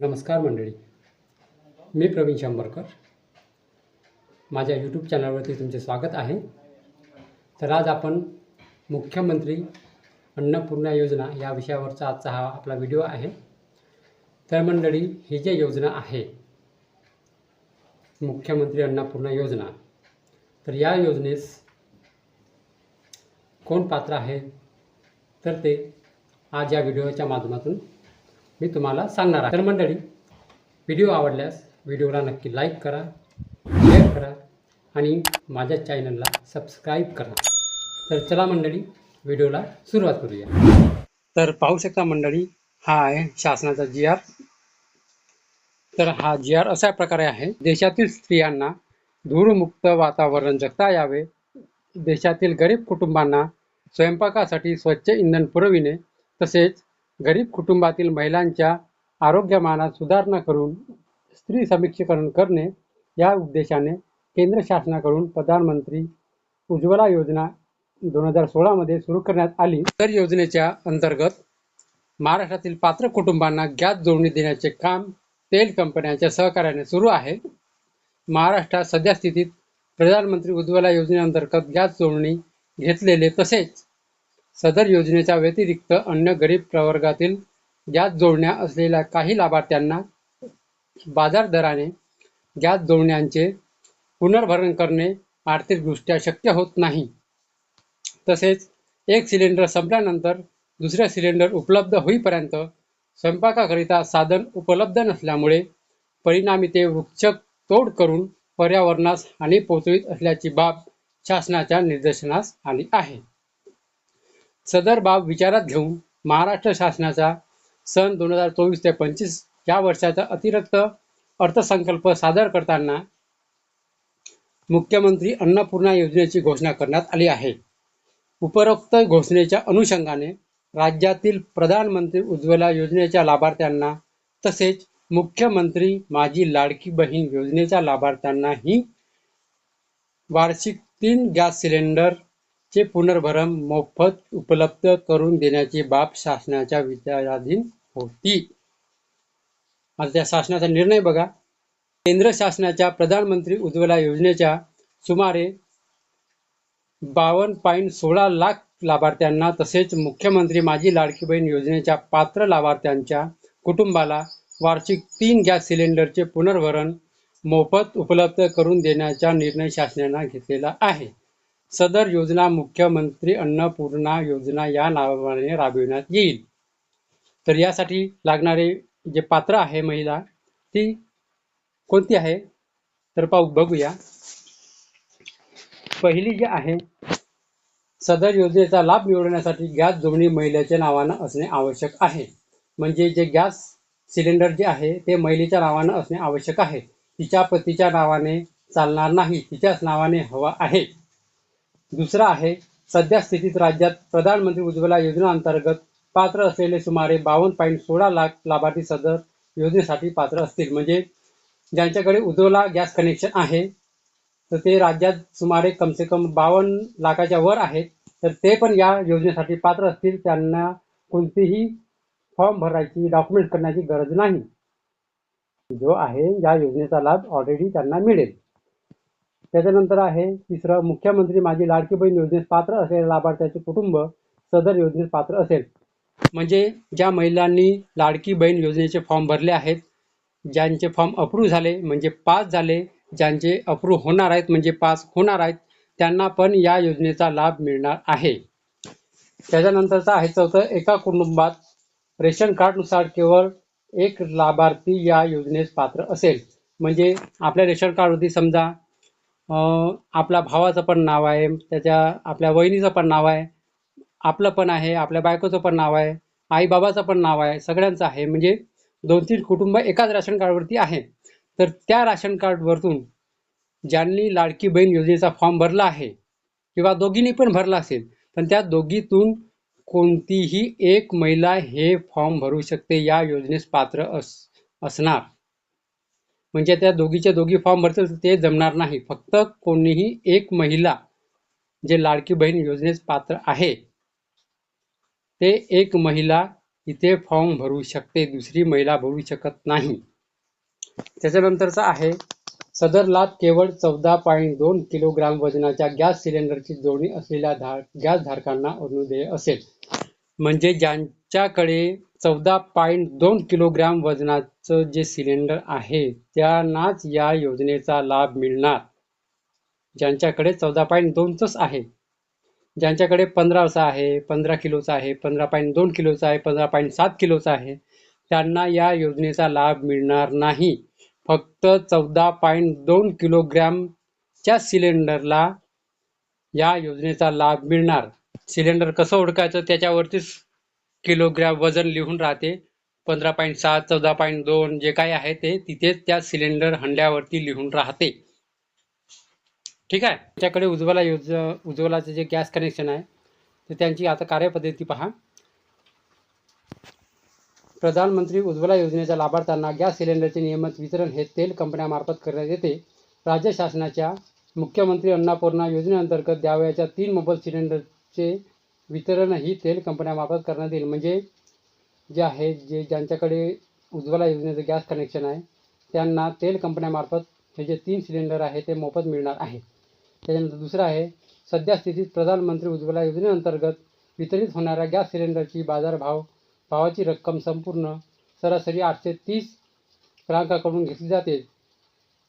नमस्कार मंडळी. मी प्रवीण शंभरकर. माझ्या यूट्यूब चॅनलवरती तुमचे स्वागत आहे. तर आज आपण मुख्यमंत्री अन्नपूर्णा योजना या विषयावरचा आजचा हा आपला व्हिडिओ आहे. तर मंडळी ही जी योजना आहे मुख्यमंत्री अन्नपूर्णा योजना तर या योजनेस कोण पात्र आहे? तर ते आज या व्हिडिओच्या माध्यमातून मी तुम्हाला सांगणार आहे. तर मंडळी व्हिडिओ आवडल्यास व्हिडिओला नक्की लाईक करा शेअर करा आणि माझ्या चॅनलला सबस्क्राईब करा. तर चला मंडळी व्हिडिओला सुरुवात करूया. तर पाहू शकता मंडळी हा आहे शासनाचा जी आर तर हा जी आर अशा प्रकारे आहे. देशातील स्त्रियांना धूरमुक्त वातावरण जगता यावे. देशातील गरीब कुटुंबांना स्वयंपाकासाठी स्वच्छ इंधन पुरविणे तसेच गरीब कुटुंबातील महिलांच्या आरोग्यमानात सुधारणा करून स्त्री समीक्षीकरण करणे या उद्देशाने केंद्र शासनाकडून प्रधानमंत्री उज्ज्वला योजना दोन हजार सोळामध्ये सुरू करण्यात आली. तर योजनेच्या अंतर्गत महाराष्ट्रातील पात्र कुटुंबांना गॅस जोडणी देण्याचे काम तेल कंपन्यांच्या सहकार्याने सुरू आहे. महाराष्ट्रात सध्या स्थितीत प्रधानमंत्री उज्ज्वला योजनेअंतर्गत गॅस जोडणी घेतलेले तसेच सदर योजनेच्या व्यतिरिक्त अन्य गरीब प्रवर्गातील गॅस जोडण्या असलेल्या काही लाभार्थ्यांना बाजार दराने गॅस जोडण्यांचे पुनर्भरण करणे आर्थिकदृष्ट्या शक्य होत नाही. तसेच एक सिलेंडर संपल्यानंतर दुसऱ्या सिलेंडर उपलब्ध होईपर्यंत स्वयंपाकाकरिता साधन उपलब्ध नसल्यामुळे परिणामी ते वृक्ष तोड करून पर्यावरणास हानी पोचवित असल्याची बाब शासनाच्या निदर्शनास आली आहे. सदर बाब विचारात घेऊन महाराष्ट्र शासनाचा सन दोन हजार चोवीस ते पंचवीस या वर्षाचा अतिरिक्त अर्थसंकल्प सादर करताना मुख्यमंत्री अन्नपूर्णा योजनेची घोषणा करण्यात आली आहे. उपरोक्त घोषणेच्या अनुषंगाने राज्यातील प्रधानमंत्री उज्ज्वला योजनेच्या लाभार्थ्यांना तसेच मुख्यमंत्री माझी लाडकी बहीण योजनेच्या लाभार्थ्यांनाही वार्षिक तीन गॅस सिलेंडर चे पुनर्भरण मोफत उपलब्ध करून देण्याची बाब शासनाच्या विचाराधीन होती. आता त्या शासनाचा निर्णय बघा. केंद्र शासनाच्या प्रधानमंत्री उज्ज्वला योजनेच्या सुमारे बावन्न पॉईंट सोळा लाख लाभार्थ्यांना तसेच मुख्यमंत्री माझी लाडकी बहीण योजनेच्या पात्र लाभार्थ्यांच्या कुटुंबाला वार्षिक तीन गॅस सिलेंडरचे पुनर्भरण मोफत उपलब्ध करून देण्याचा निर्णय शासनाने घेतलेला आहे. सदर योजना मुख्यमंत्री अन्नपूर्णा योजना या नावाने राबविण्यात येईल. तर यासाठी लागणारे जे पात्र आहे महिला ती कोणती आहे? तर पाहू बघूया. पहिली जी आहे सदर योजनेचा लाभ मिळवण्यासाठी गॅस जोडणी महिलेच्या नावानं असणे आवश्यक आहे. म्हणजे जे गॅस सिलेंडर जे आहे ते महिलेच्या नावानं असणे आवश्यक आहे. तिच्या पतीच्या नावाने चालणार नाही तिच्याच नावाने हवा आहे. दुसरा आहे सध्या स्थितीत राज्यात प्रधानमंत्री उज्ज्वला योजना अंतर्गत पात्र असलेले सुमारे बावन्न पॉईंट सोळा लाख लाभार्थी सदर योजनेसाठी पात्र असतील. म्हणजे ज्यांच्याकडे उज्ज्वला गॅस कनेक्शन आहे तर ते राज्यात सुमारे कमसे कम बावन्न लाखाच्या वर आहेत. तर ते पण या योजनेसाठी पात्र असतील. त्यांना कोणतीही फॉर्म भरायची डॉक्युमेंट करण्याची गरज नाही. जो आहे या योजनेचा लाभ ऑलरेडी त्यांना मिळेल. त्याच्यानंतर आहे तिसरं मुख्यमंत्री माझी लाडकी बहीण योजनेस पात्र असलेल्या लाभार्थ्याचे कुटुंब सदर योजनेस पात्र असेल. म्हणजे ज्या महिलांनी लाडकी बहीण योजनेचे फॉर्म भरले आहेत ज्यांचे फॉर्म अप्रूव्ह झाले म्हणजे पास झाले ज्यांचे अप्रूव्ह होणार आहेत म्हणजे पास होणार आहेत त्यांना पण या योजनेचा लाभ मिळणार आहे. त्याच्यानंतरचा आहे चौथं एका कुटुंबात रेशन कार्डनुसार केवळ एक लाभार्थी या योजनेस पात्र असेल. म्हणजे आपल्या रेशन कार्डवरती समजा आपला आपल्या भावाचं पण नाव आहे त्याच्या आपल्या वहिनीचं पण नाव आहे आपलं पण आहे आपल्या बायकोचं पण नाव आहे आई बाबाचं पण नाव आहे सगळ्यांचं आहे. म्हणजे दोन तीन कुटुंब एकाच राशन कार्डवरती आहे. तर त्या राशन कार्डवरतून ज्यांनी लाडकी बहीण योजनेचा फॉर्म भरला आहे किंवा दोघींनी पण भरला असेल पण त्या दोघीतून कोणतीही एक महिला हे फॉर्म भरू शकते या योजनेस पात्र अस असणार. म्हणजे त्या दोघीच्या दोघी फॉर्म भरतील ते जमणार नाही. फक्त कोणीही एक महिला जे लाडकी बहीण योजनेस पात्र आहे ते एक महिला इथे फॉर्म भरू शकते दुसरी महिला भरू शकत नाही. त्याच्यानंतरचा आहे सदर लाभ केवळ चौदा पॉईंट दोन किलोग्राम वजनाच्या गॅस सिलेंडरची जोडणी असलेल्या धा गॅस धारकांना अनुदेय असेल. म्हणजे ज्यांच्याकडे चौदा पॉईंट दोन किलोग्राम वजनाचं जे सिलेंडर आहे त्यांनाच या योजनेचा लाभ मिळणार. ज्यांच्याकडे चौदा पॉईंट दोनचंच आहे ज्यांच्याकडे पंधराचा आहे पंधरा किलोचा आहे पंधरा पॉईंट दोन किलोचा आहे पंधरा पॉईंट सात किलोचा आहे त्यांना या योजनेचा लाभ मिळणार नाही. फक्त चौदा पॉईंट दोन किलोग्रॅमच्या सिलेंडरला या योजनेचा लाभ मिळणार. सिलेंडर कसं ओळखायचं त्याच्यावरतीच किलोग्रॅम वजन लिहून राहते. पंधरा पॉईंट सात चौदा पॉईंट दोन जे काही आहे ते तिथेच त्या सिलेंडर हंड्यावरती लिहून राहते. ठीक आहे? त्याच्याकडे उज्ज्वला योज उज्ज्वलाचं जे गॅस कनेक्शन आहे तर त्यांची आता कार्यपद्धती पहा. प्रधानमंत्री उज्ज्वला योजनेच्या लाभार्थ्यांना गॅस सिलेंडरचे नियमित वितरण हे तेल कंपन्यामार्फत करण्यात येते. राज्य शासनाच्या मुख्यमंत्री अन्नपूर्णा योजनेअंतर्गत द्यावयाच्या तीन मोबाईल सिलेंडरचे वितरणही तेल कंपन्यामार्फत करण्यात येईल. म्हणजे जे आहे जे ज्यांच्याकडे उज्ज्वला योजनेचं गॅस कनेक्शन आहे त्यांना तेल कंपन्यामार्फत हे जे तीन सिलेंडर आहे ते मोफत मिळणार आहे. त्याच्यानंतर दुसरं आहे सध्या स्थितीत प्रधानमंत्री उज्ज्वला योजनेअंतर्गत वितरित होणाऱ्या गॅस सिलेंडरची बाजारभाव भावाची रक्कम संपूर्ण सरासरी आठशे तीस ग्राहकाकडून घेतली जाते.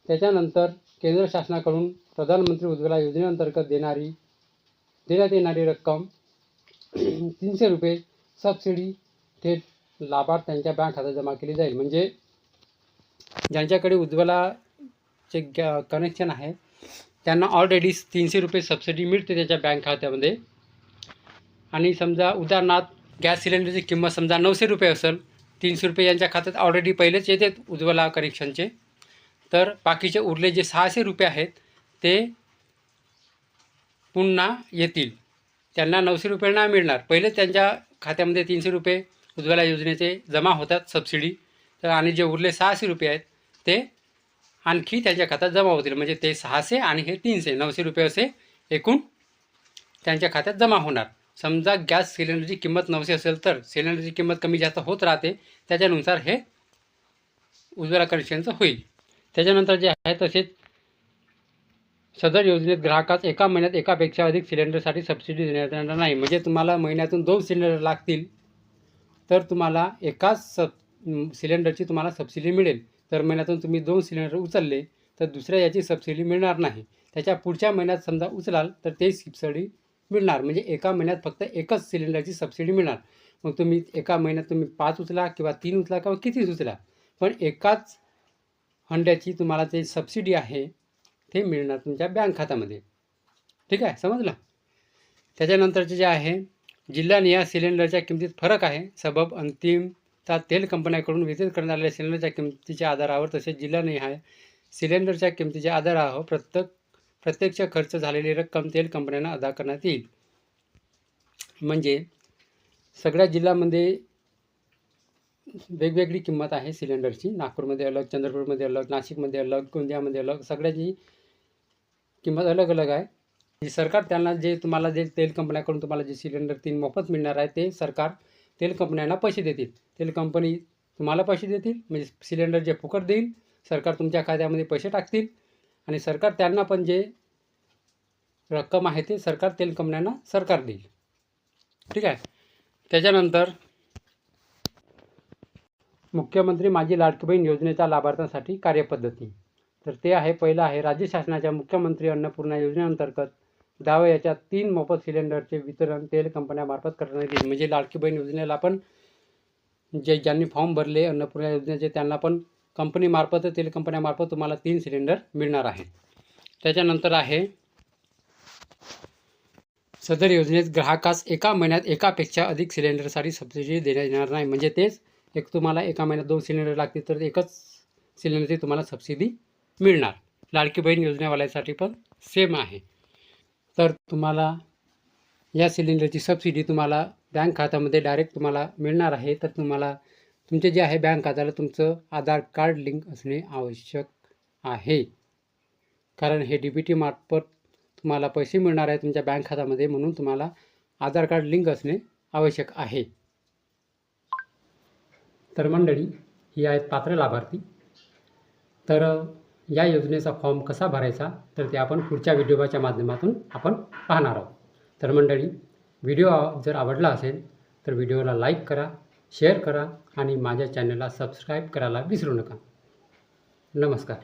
त्याच्यानंतर केंद्र शासनाकडून प्रधानमंत्री उज्ज्वला योजनेअंतर्गत देणारी देण्यात येणारी रक्कम तीनशे रुपये सबसिडी थेट लाभार्थ्यांच्या बँक खात्यात जमा केली जाईल. म्हणजे ज्यांच्याकडे उज्ज्वलाचे गॅ कनेक्शन आहे त्यांना ऑलरेडी तीनशे रुपये सबसिडी मिळते त्याच्या बँक खात्यामध्ये. आणि समजा उदाहरणार्थ गॅस सिलेंडरची किंमत समजा नऊशे रुपये असेल तीनशे रुपये यांच्या खात्यात ऑलरेडी पहिलेच येते उज्ज्वला कनेक्शनचे तर बाकीचे उरले जे सहाशे रुपये आहेत ते पुन्हा येतील. त्यांना नऊशे रुपये नाही मिळणार. पहिले त्यांच्या खात्यामध्ये तीनशे रुपये उज्ज्वला योजनेचे जमा होतात सबसिडी तर आणि जे उरले सहाशे रुपये आहेत ते आणखी त्यांच्या खात्यात जमा होतील. म्हणजे ते सहाशे आणि हे तीनशे नऊशे रुपये असे एकूण त्यांच्या खात्यात जमा होणार. समजा गॅस सिलेंडरची किंमत नऊशे असेल तर सिलेंडरची किंमत कमी जास्त होत राहते. त्याच्यानुसार हे उज्ज्वला कनेक्शनचं होईल. त्याच्यानंतर जे आहे तसेच सदर योजनेत ग्राहकास एका महिन्यात एकापेक्षा अधिक सिलेंडरसाठी सबसिडी देण्यात येणार नाही. म्हणजे तुम्हाला महिन्यातून दोन सिलेंडर लागतील तर तुम्हाला एकाच सब सिलेंडरची तुम्हाला सबसिडी मिळेल. तर महिन्यातून तुम्ही दोन सिलेंडर उचलले तर दुसऱ्या याची सबसिडी मिळणार नाही. त्याच्या पुढच्या महिन्यात समजा उचलाल तर ते सबसिडी मिळणार. म्हणजे एका महिन्यात फक्त एकच सिलेंडरची सबसिडी मिळणार. मग तुम्ही एका महिन्यात तुम्ही पाच उचला किंवा तीन उचला किंवा कितीच उचला. पण एकाच हंड्याची तुम्हाला जे सबसिडी आहे ते मिळणार तुमच्या बँक खात्यामध्ये. ठीक आहे? समजलं? त्याच्यानंतरचे जे आहे जिल्हानिहाय सिलेंडरच्या किमतीत फरक आहे. सबब अंतिमता तेल कंपन्याकडून वितरित करण्यात आलेल्या सिलेंडरच्या किमतीच्या आधारावर तसेच जिल्हानिहाय सिलेंडरच्या किमतीच्या आधारावर प्रत्येक प्रत्यक्ष खर्च झालेली रक्कम तेल कंपन्यांना अदा करण्यात येईल. म्हणजे सगळ्या जिल्ह्यामध्ये वेगवेगळी किंमत आहे सिलेंडरची. नागपूरमध्ये अलग चंद्रपूरमध्ये अलग नाशिकमध्ये अलग गोंदियामध्ये अलग. सगळ्याची किंमत अलग अलग आहे. जी सरकार त्यांना जे तुम्हाला जे तेल कंपन्याकडून तुम्हाला जे सिलेंडर तीन मोफत मिळणार आहे ते सरकार तेल कंपन्यांना पैसे देतील. तेल कंपनी तुम्हाला पैसे देतील म्हणजे सिलेंडर जे फुकट देईल सरकार तुमच्या खात्यामध्ये पैसे टाकतील आणि सरकार त्यांना पण जे रक्कम आहे ते सरकार तेल कंपन्यांना सरकार देईल. ठीक आहे? त्याच्यानंतर मुख्यमंत्री माझी लाडकी बहीण योजनेच्या लाभार्थ्यांसाठी कार्यपद्धती. तर ते आहे पहिलं आहे राज्य शासनाच्या मुख्यमंत्री अन्नपूर्णा योजनेअंतर्गत द्यावं याच्या तीन मोफत सिलेंडरचे वितरण तेल कंपन्यामार्फत करण्यात येईल. म्हणजे लाडकी बहीण योजनेला पण जे ज्यांनी फॉर्म भरले अन्नपूर्णा योजनेचे त्यांना पण कंपनीमार्फत तेल कंपन्यामार्फत तुम्हाला तीन सिलेंडर मिळणार आहे त्याच्यानंतर आहे सदर योजनेत ग्राहकास एका महिन्यात एकापेक्षा अधिक सिलेंडरसाठी सबसिडी देण्यात येणार नाही. म्हणजे तेच एक तुम्हाला एका महिन्यात दोन सिलेंडर लागतील तर एकच सिलेंडरची तुम्हाला सबसिडी मिळणार. लाडकी बहीण योजनेवाल्यासाठी पण सेम आहे. तर तुम्हाला या सिलेंडरची सबसिडी तुम्हाला बँक खात्यामध्ये डायरेक्ट तुम्हाला मिळणार आहे. तर तुम्हाला तुमचे जे आहे बँक खात्याला तुमचं आधार कार्ड लिंक असणे आवश्यक आहे. कारण हे डी बी टी मार्फत तुम्हाला पैसे मिळणार आहे तुमच्या बँक खात्यामध्ये म्हणून तुम्हाला आधार कार्ड लिंक असणे आवश्यक आहे. तर मंडळी ही आहेत पात्र लाभार्थी. तर या योजनेचा फॉर्म कसा भरायचा तर ते आपण पुढच्या व्हिडिओच्या माध्यमातून आपण पाहणार आहोत. तर मंडळी व्हिडिओ जर आवडला असेल तर व्हिडिओला लाईक करा शेअर करा आणि माझ्या चॅनलला सबस्क्राईब करायला विसरू नका. नमस्कार.